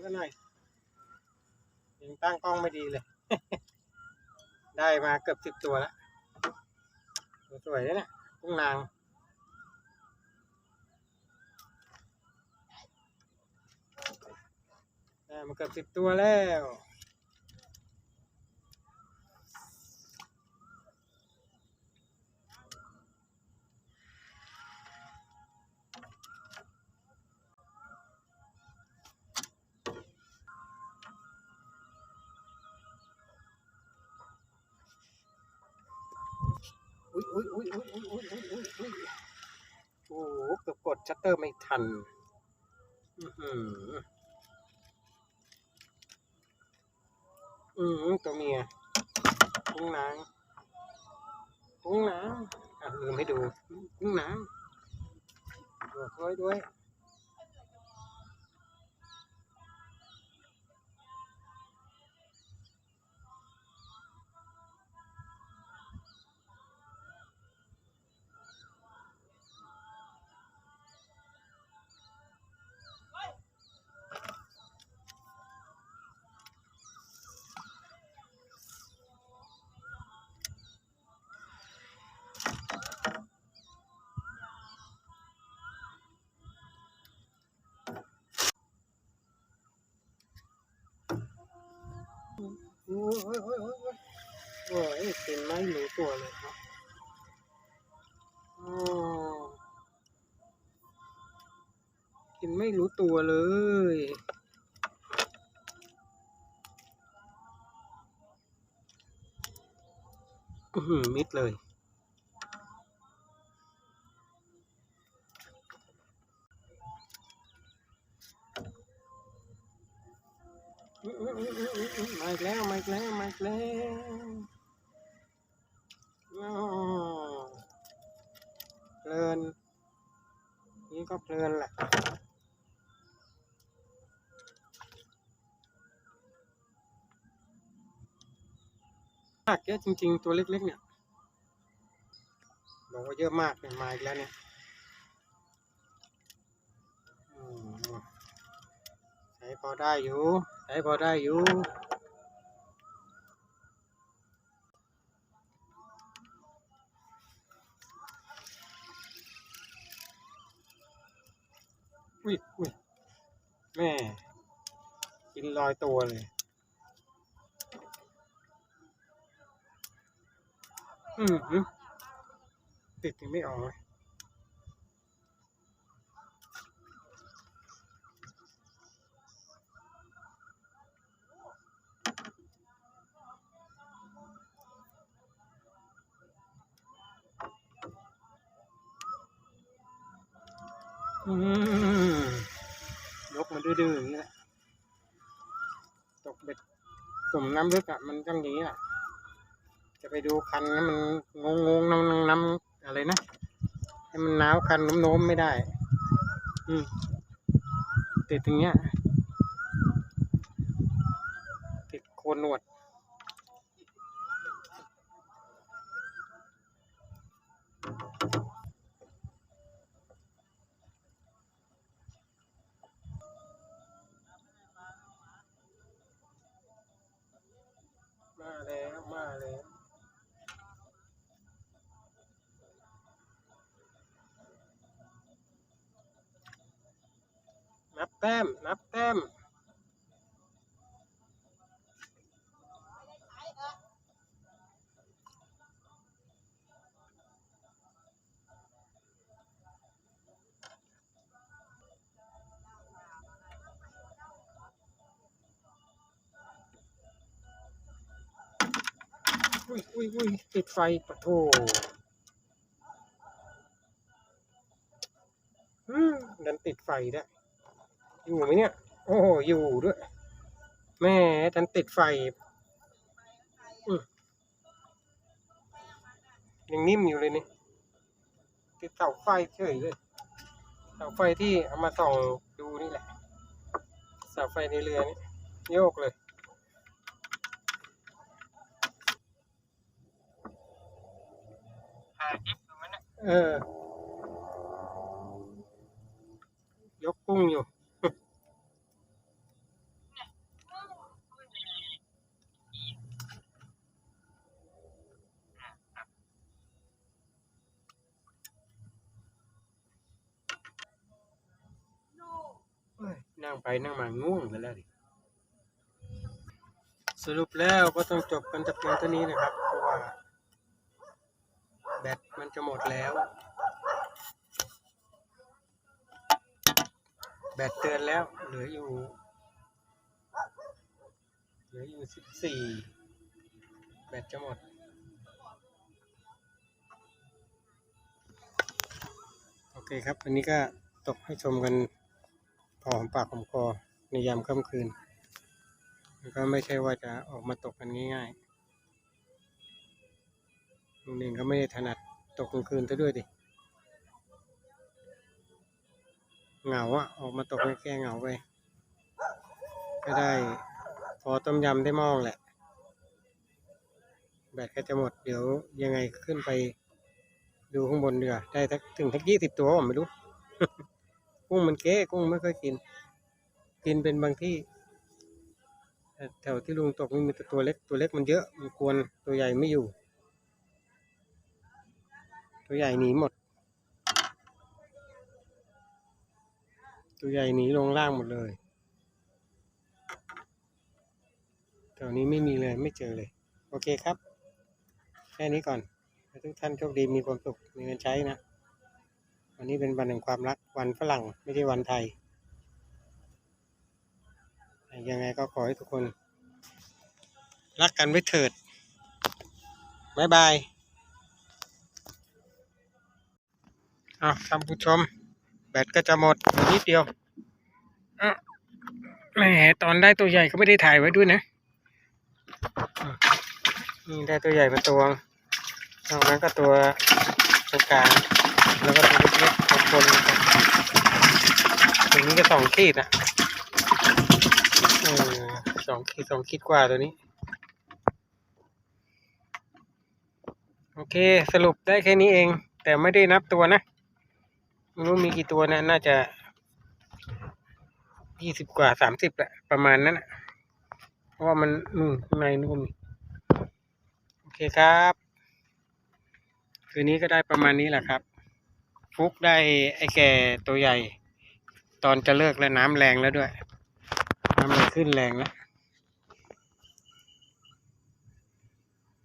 มก็หน่อยยังตั้งกล้องไม่ดีเลย ได้มาเกือบสิบตัวแล้วสวยเลยเนี่ยกุ้งนางได้มาเกือบสิบตัวแล้ว อุ้ยอุ้ยอุ้ยอุ้ยอุ้ยอุ้ยอุ้ยอุ้ยโอ้โหเกือบกดชัตเตอร์ไม่ทันอือหืออือตัวเมียกุ้งนางกุ้งนางอะลืมให้ดูกุ้งนางตัวสวยด้วย อ้ยโอ้ยโอ้ยโอ้ยโอ้ยโอ้ยเป็นไม่รู้ตัวเลยครับอ๋อกินไม่รู้ตัวเลยอือหือมิดเลย มาอีกแล้วมาอีกแล้วมาอีกแล้วอ้าวเพลินนี่ก็เพลินแหละมากเยอะจริง ๆ ตัวเล็ก ๆ เนี่ยบอกว่าเยอะมากเนี่ยมาอีกแล้วเนี่ยอืมใช้พอได้อยู่ ช้พอได้อยู่อุ้ยอุ้ยแม่ กินลอยตัวเลย อืมหือติดยังไม่ออกเลย ยกมาดื้อๆอย่างนี้แหละตกเบ็ดตุ่มน้ำลึกอะ มันก็องอย่างนี้แหละจะไปดูคันให้มันงงงๆน้ำน้ำอะไรนะ ให้มันน้าวคันโน้มๆไม่ได้ อืมติดตรงเนี้ย ติดโคนหนวด มาแล้วมาแล้ว นับแต้ม นับแต้มอุ้ยอุ้ยอุ้ยติดไฟปะโถอืมดันติดไฟได้ อยู่ไหมเนี่ย โอ้โหอยู่ด้วย แม่ดันติดไฟอืมยังนิ่มอยู่เลยนี่ ติดเสาไฟเฉยเลยเสาไฟที่เอามาส่องดูนี่แหละเสาไฟในเรือนี่โยกเลยหาจิ๊บดูมันนะเออยกกุ้งอยู่ ไปนั่งมาง่วงไปแล้วดิสรุปแล้วก็ต้องจบกันแต่เพียงเท่านี้นะครับ เพราะว่า แบตมันจะหมดแล้ว แบตเตือนแล้วเหลืออยู่ เหลืออยู่สิบสี่แบตจะหมดโอเคครับ อันนี้ก็ตกให้ชมกัน พอหอมปากหอมคอในยามค่ำคืนแล้วก็ไม่ใช่ว่าจะออกมาตกกันง่ายๆลุงเองก็ไม่ได้ถนัดตกกลางคืนซะด้วยดิเหงาอะออกมาตกแก้เหงาไปก็ได้พอต้มยำได้มองแหละ แบตก็จะหมดเดี๋ยวยังไงขึ้นไปดูข้างบนเดีกว่าได้ถึงทักยี่สิบตัวผมไม่รู้ กุ้งมันเก๊กุ้งไม่ค่อยกิน กินเป็นบางที่แถวที่ลุงตกนี่มีแต่ตัวเล็กตัวเล็กมันเยอะมันกวนตัวใหญ่ไม่อยู่ ตัวใหญ่หนีหมด ตัวใหญ่หนีลงล่างหมดเลยแถวนี้ไม่มีเลยไม่เจอเลย โอเคครับ แค่นี้ก่อนทุกท่านโชคดีมีความสุขมีเงินใช้นะ วันนี้เป็นวันแห่งความรักวันฝรั่งไม่ใช่วันไทย ยังไงก็ขอให้ทุกคน รักกันไว้เถิดบายบายเอาท่านผู้ชม แบตก็จะหมดนิดเดียวอะแหมตอนได้ตัวใหญ่ก็ไม่ได้ถ่ายไว้ด้วยนะอะนี่ได้ตัวใหญ่มาตัวนอกนั้นก็ตัวตัวกลาง แล้วก็ตัวเล็กๆคนๆตัวนี้ก็สองขีดอะเออสองขีดสองขีดกว่าตัวนี้ โอเคสรุปได้แค่นี้เอง แต่ไม่ได้นับตัวนะไม่รู้มีกี่ตัวนะ น่าจะยี่สิบกว่าสามสิบแหละประมาณนั้นนะเพราะว่ามันนู่นข้างในนู่นก็มีโอเคครับ คืนนี้ก็ได้ประมาณนี้แหละครับ ฟุกได้ไอ้แก่ตัวใหญ่ ตอนจะเลิกแล้วน้ำแรงแล้วด้วย น้ำมันขึ้นแรงแล้ว